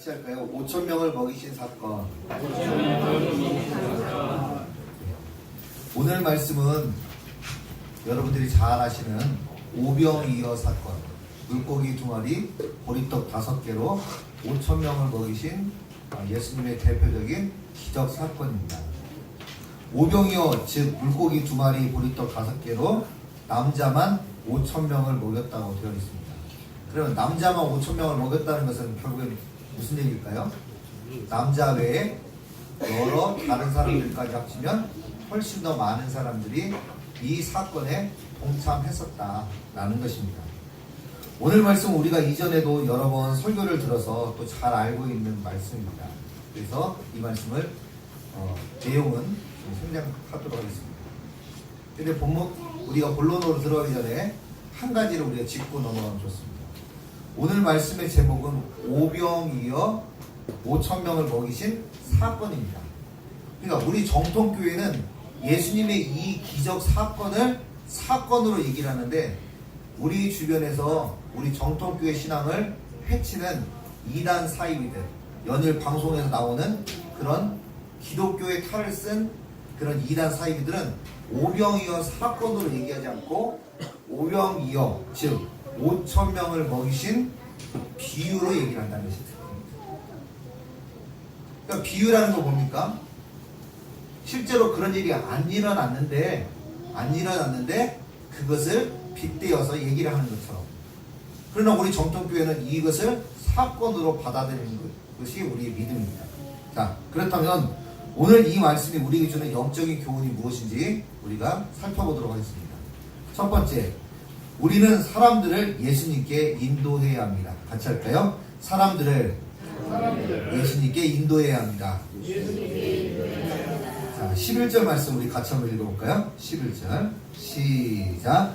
같이 할까요? 5천 명을 먹이신 사건. 오늘 말씀은 여러분들이 잘 아시는 오병이어 사건. 물고기 두 마리, 보리떡 다섯 개로 5천 명을 먹이신 예수님의 대표적인 기적 사건입니다. 오병이어 즉 물고기 두 마리, 보리떡 다섯 개로 남자만 5천 명을 먹였다고 되어 있습니다. 그러면 남자만 5천 명을 먹였다는 것은 결국엔 무슨 얘기일까요? 남자 외에 여러 다른 사람들까지 합치면 훨씬 더 많은 사람들이 이 사건에 동참했었다라는 것입니다. 오늘 말씀 우리가 이전에도 여러 번 설교를 들어서 또 잘 알고 있는 말씀입니다. 그래서 이 말씀을 어, 내용은 좀 생략하도록 하겠습니다. 근데 본문 우리가 본론으로 들어가기 전에 한 가지를 우리가 짚고 넘어가면 좋습니다. 오늘 말씀의 제목은 오병이어 5천 명을 먹이신 사건입니다. 그러니까 우리 정통교회는 예수님의 이 기적 사건을 사건으로 얘기를 하는데 우리 주변에서 우리 정통교회 신앙을 해치는 이단 사이비들 연일 방송에서 나오는 그런 기독교의 탈을 쓴 그런 이단 사이비들은 오병이어 사건으로 얘기하지 않고 오병이어 즉 5천 명을 먹이신 비유로 얘기를 한다는 것이 특징입니다. 그러니까 비유라는 거 뭡니까? 실제로 그런 일이 안 일어났는데 안 일어났는데 그것을 빗대어서 얘기를 하는 것처럼 그러나 우리 정통교회는 이것을 사건으로 받아들이는 것이 우리의 믿음입니다. 자 그렇다면 오늘 이 말씀이 우리에게 주는 영적인 교훈이 무엇인지 우리가 살펴보도록 하겠습니다. 첫 번째 우리는 사람들을 예수님께 인도해야 합니다. 같이 할까요? 사람들을 예수님께 인도해야 합니다. 자, 11절 말씀 우리 같이 한번 읽어볼까요? 11절. 시작.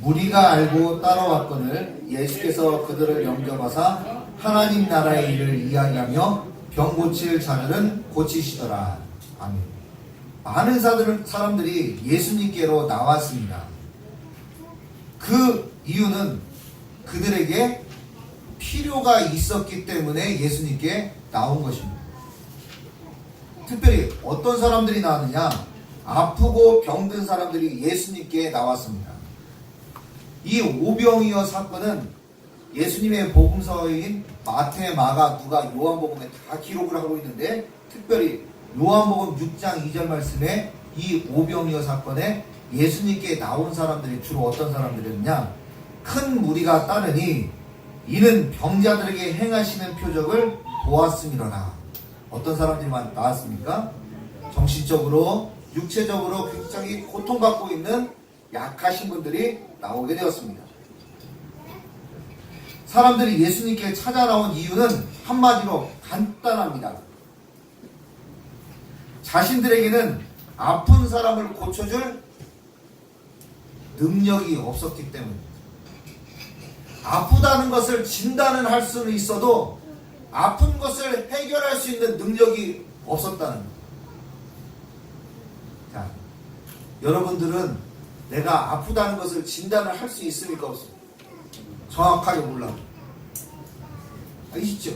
무리가 알고 따라왔거늘 예수께서 그들을 영접하사 하나님 나라의 일을 이야기하며 병 고칠 자들은 고치시더라. 아멘. 많은 사람들이 예수님께로 나왔습니다. 그 이유는 그들에게 필요가 있었기 때문에 예수님께 나온 것입니다. 특별히 어떤 사람들이 나왔느냐? 아프고 병든 사람들이 예수님께 나왔습니다. 이 오병이어 사건은 예수님의 복음서인 마태, 마가, 누가, 요한복음에 다 기록을 하고 있는데 특별히 요한복음 6장 2절 말씀에 이 오병이어 사건에 예수님께 나온 사람들이 주로 어떤 사람들이었냐? 큰 무리가 따르니 이는 병자들에게 행하시는 표적을 보았음이로라. 어떤 사람들이 나왔습니까? 정신적으로, 육체적으로 굉장히 고통받고 있는 약하신 분들이 나오게 되었습니다. 사람들이 예수님께 찾아 나온 이유는 한마디로 간단합니다. 자신들에게는 아픈 사람을 고쳐줄 능력이 없었기 때문입니다. 아프다는 것을 진단을 할 수는 있어도 아픈 것을 해결할 수 있는 능력이 없었다는 것. 자, 여러분들은 내가 아프다는 것을 진단을 할 수 있습니까? 없습니까? 정확하게 몰라. 아시죠?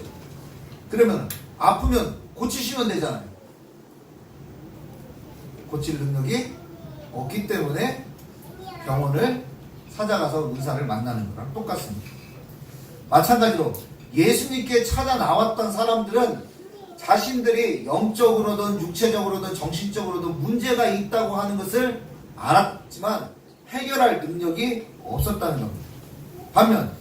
그러면 아프면 고치시면 되잖아요. 고칠 능력이 없기 때문에 병원을 찾아가서 의사를 만나는 거랑 똑같습니다. 마찬가지로 예수님께 찾아 나왔던 사람들은 자신들이 영적으로든 육체적으로든 정신적으로든 문제가 있다고 하는 것을 알았지만 해결할 능력이 없었다는 겁니다. 반면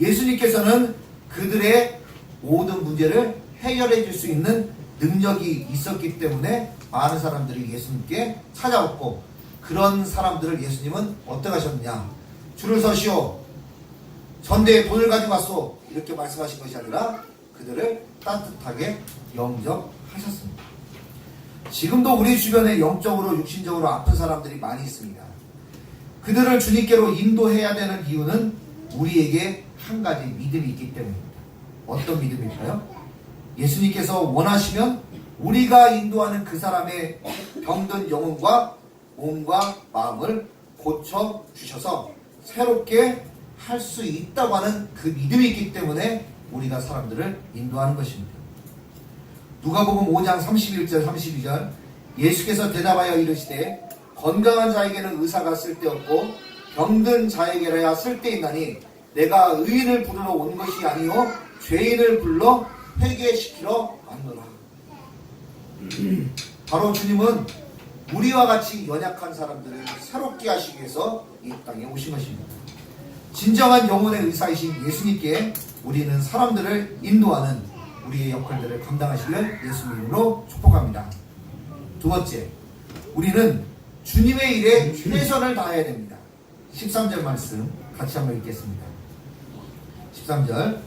예수님께서는 그들의 모든 문제를 해결해 줄 수 있는 능력이 있었기 때문에 많은 사람들이 예수님께 찾아왔고 그런 사람들을 예수님은 어떻게 하셨느냐 줄을 서시오 전대에 돈을 가지고 왔소 이렇게 말씀하신 것이 아니라 그들을 따뜻하게 영접하셨습니다. 지금도 우리 주변에 영적으로 육신적으로 아픈 사람들이 많이 있습니다. 그들을 주님께로 인도해야 되는 이유는 우리에게 한 가지 믿음이 있기 때문입니다. 어떤 믿음일까요? 예수님께서 원하시면 우리가 인도하는 그 사람의 병든 영혼과 몸과 마음을 고쳐 주셔서 새롭게 할 수 있다고 하는 그 믿음이 있기 때문에 우리가 사람들을 인도하는 것입니다. 누가복음 5장 31절 32절 예수께서 대답하여 이르시되 건강한 자에게는 의사가 쓸데없고 병든 자에게라야 쓸데있나니 내가 의인을 부르러 온 것이 아니요 죄인을 불러 회개시키러 왔노라. 바로 주님은 우리와 같이 연약한 사람들을 새롭게 하시기 위해서 이 땅에 오신 것입니다. 진정한 영혼의 의사이신 예수님께 우리는 사람들을 인도하는 우리의 역할들을 감당하시길 예수님 이름으로 축복합니다. 두 번째, 우리는 주님의 일에 최선을 다해야 됩니다. 13절 말씀 같이 한번 읽겠습니다. 13절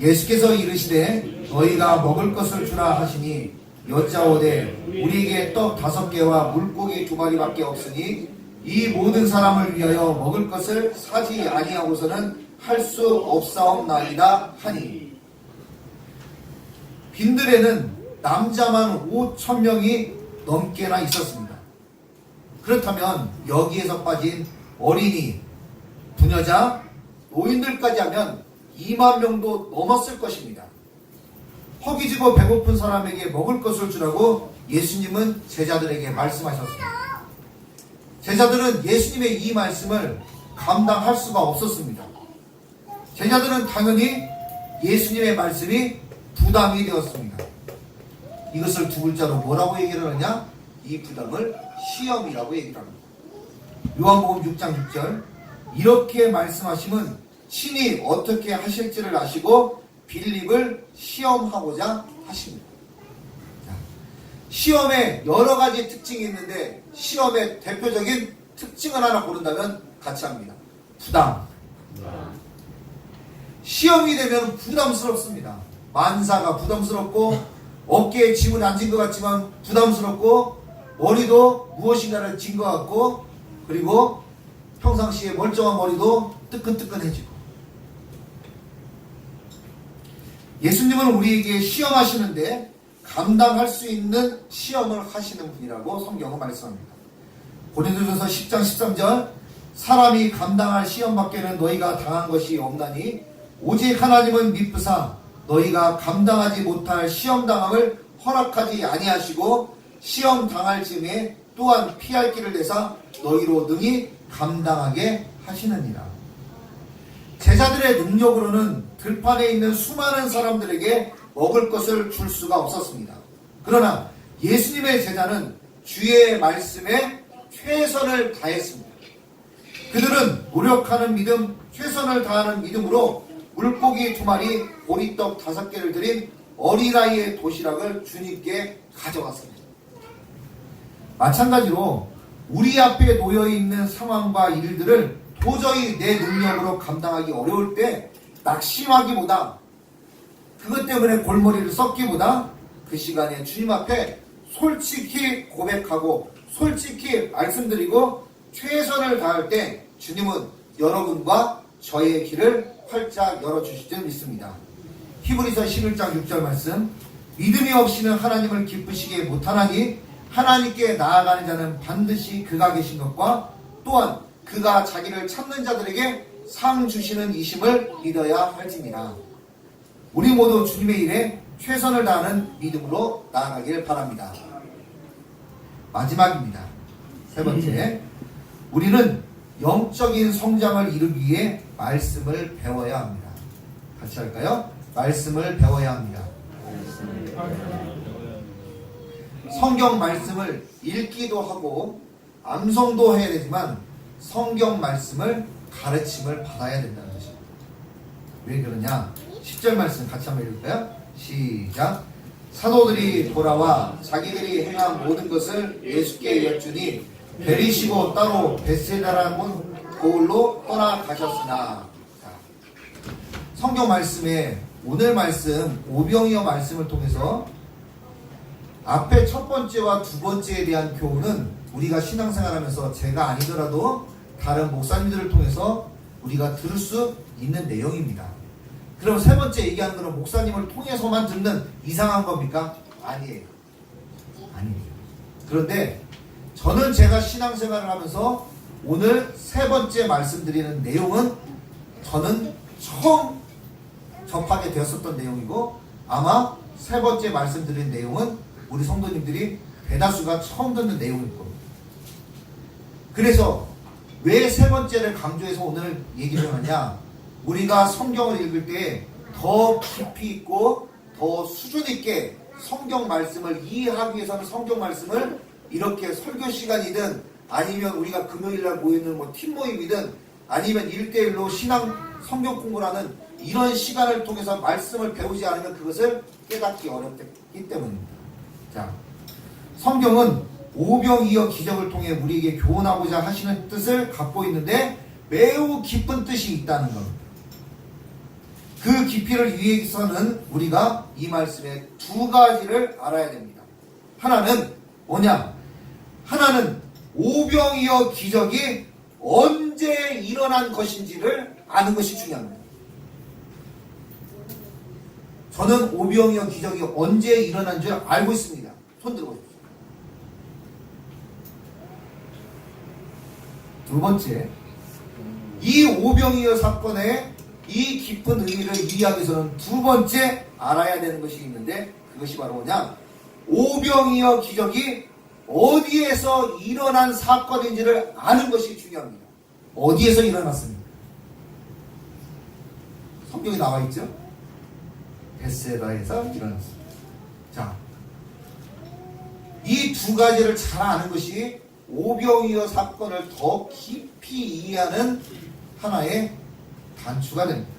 예수께서 이르시되 너희가 먹을 것을 주라 하시니 여짜오되 우리에게 떡 다섯 개와 물고기 두 마리밖에 없으니 이 모든 사람을 위하여 먹을 것을 사지 아니하고서는 할 수 없사옵나이다 하니 빈들에는 남자만 5천 명이 넘게나 있었습니다. 그렇다면 여기에서 빠진 어린이, 부녀자, 노인들까지 하면 2만 명도 넘었을 것입니다. 허기지고 배고픈 사람에게 먹을 것을 주라고 예수님은 제자들에게 말씀하셨습니다. 제자들은 예수님의 이 말씀을 감당할 수가 없었습니다. 제자들은 당연히 예수님의 말씀이 부담이 되었습니다. 이것을 두 글자로 뭐라고 얘기를 하느냐? 이 부담을 시험이라고 얘기를 합니다. 요한복음 6장 6절 이렇게 말씀하시면 친히 어떻게 하실지를 아시고 빌립을 시험하고자 하십니다. 자, 시험에 여러 가지 특징이 있는데 시험의 대표적인 특징을 하나 고른다면 같이 합니다. 부담. 시험이 되면 부담스럽습니다. 만사가 부담스럽고 어깨에 짐을 앉은 것 같지만 부담스럽고 머리도 무엇인가를 진 것 같고 그리고 평상시에 멀쩡한 머리도 뜨끈뜨끈해지고 예수님은 우리에게 시험하시는데 감당할 수 있는 시험을 하시는 분이라고 성경은 말씀합니다. 고린도전서 10장 13절 사람이 감당할 시험 밖에는 너희가 당한 것이 없나니 오직 하나님은 미쁘사 너희가 감당하지 못할 시험 당함을 허락하지 아니하시고 시험 당할 즈음에 또한 피할 길을 내사 너희로 능히 감당하게 하시느니라. 제자들의 능력으로는 들판에 있는 수많은 사람들에게 먹을 것을 줄 수가 없었습니다. 그러나 예수님의 제자는 주의 말씀에 최선을 다했습니다. 그들은 노력하는 믿음, 최선을 다하는 믿음으로 물고기 두 마리, 보리떡 다섯 개를 드린 어린아이의 도시락을 주님께 가져갔습니다. 마찬가지로 우리 앞에 놓여 있는 상황과 일들을 도저히 내 능력으로 감당하기 어려울 때 낙심하기보다 그것 때문에 골머리를 썩기보다 그 시간에 주님 앞에 솔직히 고백하고 솔직히 말씀드리고 최선을 다할 때 주님은 여러분과 저의 길을 활짝 열어주실 줄 믿습니다. 히브리서 11장 6절 말씀 믿음이 없이는 하나님을 기쁘시게 못하나니 하나님께 나아가는 자는 반드시 그가 계신 것과 또한 그가 자기를 찾는 자들에게 상 주시는 이심을 믿어야 할지니라. 우리 모두 주님의 일에 최선을 다하는 믿음으로 나아가길 바랍니다. 마지막입니다. 세 번째, 우리는 영적인 성장을 이루기 위해 말씀을 배워야 합니다. 같이 할까요? 말씀을 배워야 합니다. 성경 말씀을 읽기도 하고 암송도 해야 되지만 성경 말씀을 가르침을 받아야 된다는 것입니다. 왜 그러냐? 10절 말씀 같이 한번 읽을까요? 시작. 사도들이 돌아와 자기들이 행한 모든 것을 예수께 여쭈니 베리시고 따로 베세다라는 고을로 떠나가셨으나 자, 성경 말씀에 오늘 말씀 오병이어 말씀을 통해서 앞에 첫 번째와 두 번째에 대한 교훈은 우리가 신앙생활하면서 제가 아니더라도 다른 목사님들을 통해서 우리가 들을 수 있는 내용입니다. 그럼 세 번째 얘기하는 것은 목사님을 통해서만 듣는 이상한 겁니까? 아니에요. 아닙니다. 그런데 저는 제가 신앙생활을 하면서 오늘 세 번째 말씀드리는 내용은 저는 처음 접하게 되었었던 내용이고 아마 세 번째 말씀드린 내용은 우리 성도님들이 대다수가 처음 듣는 내용일 겁니다. 그래서 왜 세 번째를 강조해서 오늘 얘기를 하냐? 우리가 성경을 읽을 때 더 깊이 있고 더 수준 있게 성경 말씀을 이해하기 위해서는 성경 말씀을 이렇게 설교 시간이든 아니면 우리가 금요일 날 모이는 뭐 팀 모임이든 아니면 일대일로 신앙 성경 공부를 하는 이런 시간을 통해서 말씀을 배우지 않으면 그것을 깨닫기 어렵기 때문입니다. 자, 성경은 오병이어 기적을 통해 우리에게 교훈하고자 하시는 뜻을 갖고 있는데 매우 깊은 뜻이 있다는 겁니다. 그 깊이를 위해서는 우리가 이 말씀의 두 가지를 알아야 됩니다. 하나는 뭐냐? 하나는 오병이어 기적이 언제 일어난 것인지를 아는 것이 중요합니다. 저는 오병이어 기적이 언제 일어난 줄 알고 있습니다. 손 들어보십시오. 두 번째, 이 오병이어 사건의 이 깊은 의미를 이해하기 위해서는 두 번째 알아야 되는 것이 있는데 그것이 바로 뭐냐? 오병이어 기적이 어디에서 일어난 사건인지를 아는 것이 중요합니다. 어디에서 일어났습니까? 성경에 나와 있죠? 베세다에서 일어났습니다. 자, 이 두 가지를 잘 아는 것이 오병이어 사건을 더 깊이 이해하는 하나의 단추가 됩니다.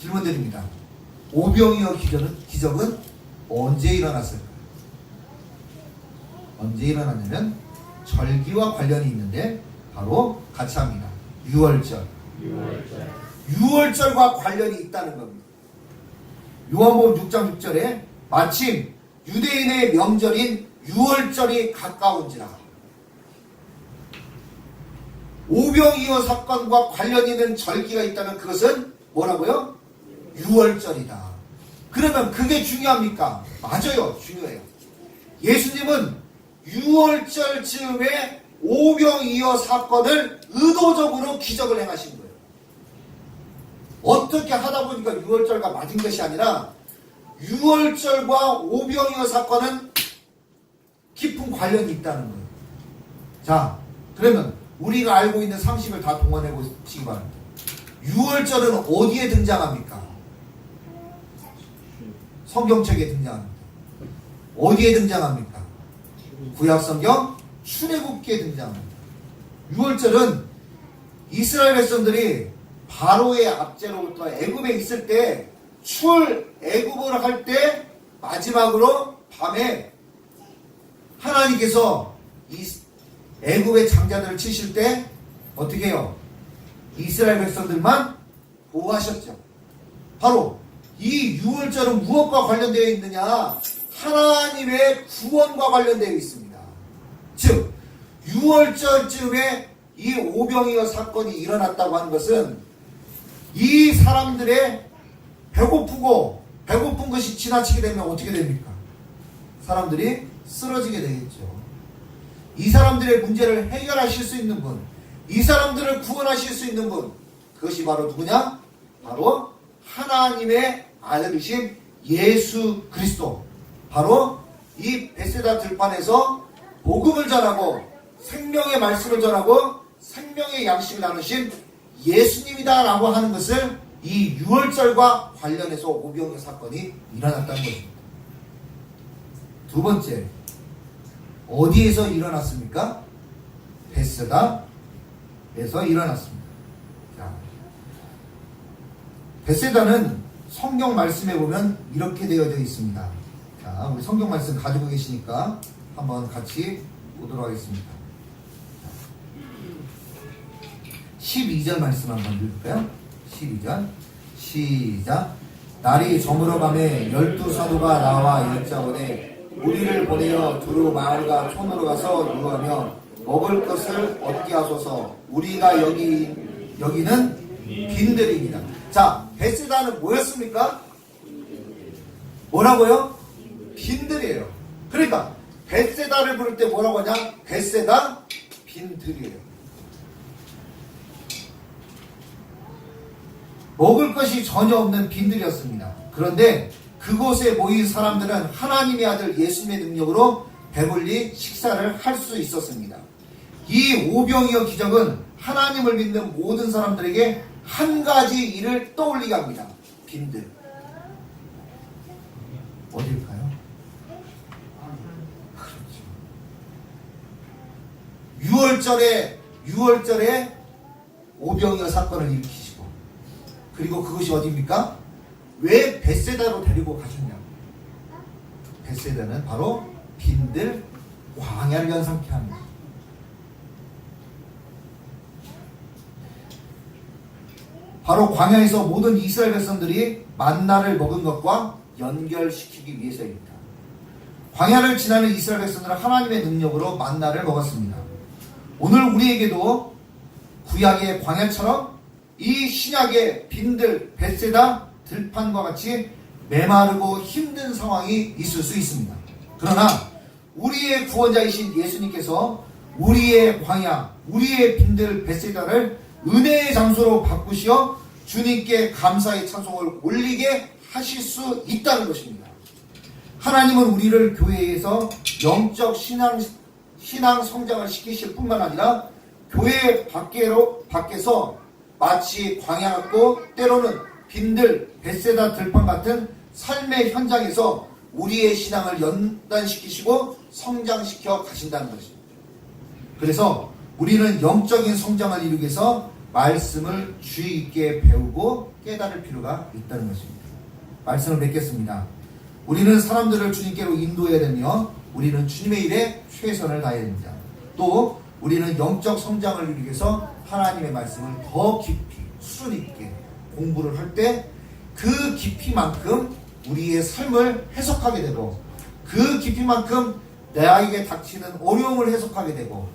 질문 드립니다. 오병이어 기적은, 기적은 언제 일어났을까? 언제 일어났냐면 절기와 관련이 있는데 바로 같이 합니다. 6월절. 6월절 과 관련이 있다는 겁니다. 요한복음 6장 6절에 마침 유대인의 명절인 6월절이 가까운지라 오병이어 사건과 관련이 있는 절기가 있다면 그것은 뭐라고요? 6월절이다. 그러면 그게 중요합니까? 맞아요. 중요해요. 예수님은 6월절 즈음에 오병이어 사건을 의도적으로 기적을 행하신 거예요. 어떻게 하다 보니까 6월절과 맞은 것이 아니라 6월절과 오병이어 사건은 깊은 관련이 있다는 거예요. 자, 그러면 우리가 알고 있는 상식을 다 동원해 보시기 바랍니다. 6월절은 어디에 등장합니까? 성경책에 등장합니다. 어디에 등장합니까? 구약성경 출애굽기에 등장합니다. 6월절은 이스라엘 백성들이 바로의 압제로부터 애굽에 있을 때 출 애굽을 할 때 마지막으로 밤에 하나님께서 이 애굽의 장자들을 치실 때 어떻게 해요? 이스라엘 백성들만 보호하셨죠. 바로 이 6월절은 무엇과 관련되어 있느냐? 하나님의 구원과 관련되어 있습니다. 즉 6월절쯤에 이 오병이어 사건이 일어났다고 하는 것은 이 사람들의 배고프고 배고픈 것이 지나치게 되면 어떻게 됩니까? 사람들이 쓰러지게 되겠죠. 이 사람들의 문제를 해결하실 수 있는 분, 이 사람들을 구원하실 수 있는 분, 그것이 바로 누구냐? 바로 하나님의 아들이신 예수 그리스도. 바로 이 베세다 들판에서 복음을 전하고 생명의 말씀을 전하고 생명의 양식을 나누신 예수님이다라고 하는 것을 이 6월절과 관련해서 오병의 사건이 일어났다는 것입니다. 두 번째, 어디에서 일어났습니까? 베스다에서 일어났습니다. 자, 베세다는 성경 말씀에 보면 이렇게 되어져 있습니다. 자, 우리 성경 말씀 가지고 계시니까 한번 같이 보도록 하겠습니다. 12절 말씀 한번 읽을까요? 12절 시작 날이 저물어감에 열두 사도가 나와 여짜오되 우리를 보내어 두루 마을과 촌으로 가서 유하며 먹을 것을 얻게 하소서 우리가 여기 여기는 빈들입니다. 자 베스다는 뭐였습니까? 뭐라고요? 빈들이에요. 그러니까 베세다를 부를 때 뭐라고 하냐? 베세다 빈들이에요. 먹을 것이 전혀 없는 빈들이었습니다. 그런데 그곳에 모인 사람들은 하나님의 아들 예수님의 능력으로 배불리 식사를 할 수 있었습니다. 이 오병이어 기적은 하나님을 믿는 모든 사람들에게 한 가지 일을 떠올리게 합니다. 빈들. 어딜까요? 그렇죠. 6월절에 6월절에 오병이어 사건을 일으키시고 그리고 그것이 어디입니까? 왜 베세다로 데리고 가셨냐? 베세다는 바로 빈들 광야를 연상케 합니다. 바로 광야에서 모든 이스라엘 백성들이 만나를 먹은 것과 연결시키기 위해서입니다. 광야를 지나는 이스라엘 백성들은 하나님의 능력으로 만나를 먹었습니다. 오늘 우리에게도 구약의 광야처럼 이 신약의 빈들, 벳세다, 들판과 같이 메마르고 힘든 상황이 있을 수 있습니다. 그러나 우리의 구원자이신 예수님께서 우리의 광야, 우리의 빈들, 벳세다를 은혜의 장소로 바꾸시어 주님께 감사의 찬송을 올리게 하실 수 있다는 것입니다. 하나님은 우리를 교회에서 영적 신앙, 신앙 성장을 시키실 뿐만 아니라 교회 밖으로, 밖에서 마치 광야 같고 때로는 빈들, 벳세다 들판 같은 삶의 현장에서 우리의 신앙을 연단시키시고 성장시켜 가신다는 것입니다. 그래서 우리는 영적인 성장을 이루기 위해서 말씀을 주의 있게 배우고 깨달을 필요가 있다는 것입니다. 말씀을 맺겠습니다. 우리는 사람들을 주님께로 인도해야 되며 우리는 주님의 일에 최선을 다해야 됩니다. 또 우리는 영적 성장을 이루기 위해서 하나님의 말씀을 더 깊이 수준 있게 공부를 할 때 그 깊이만큼 우리의 삶을 해석하게 되고 그 깊이만큼 나에게 닥치는 어려움을 해석하게 되고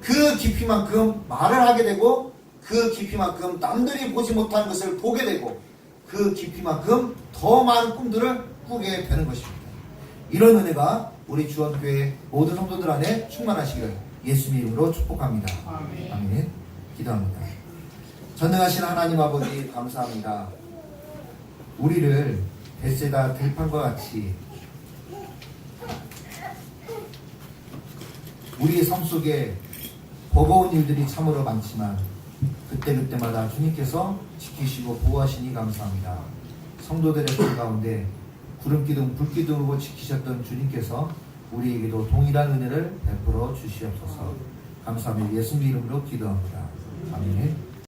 그 깊이만큼 말을 하게 되고 그 깊이만큼 남들이 보지 못하는 것을 보게 되고 그 깊이만큼 더 많은 꿈들을 꾸게 되는 것입니다. 이런 은혜가 우리 주원교회 모든 성도들 안에 충만하시기를 예수님 이름으로 축복합니다. 아멘. 아멘. 기도합니다. 전능하신 하나님 아버지 감사합니다. 우리를 벳세다 들판과 같이 우리의 삶 속에 버거운 일들이 참으로 많지만 그때그때마다 주님께서 지키시고 보호하시니 감사합니다. 성도들의 삶 가운데 구름기둥, 불기둥으로 지키셨던 주님께서 우리에게도 동일한 은혜를 베풀어 주시옵소서. 감사합니다. 예수님 이름으로 기도합니다. 아멘.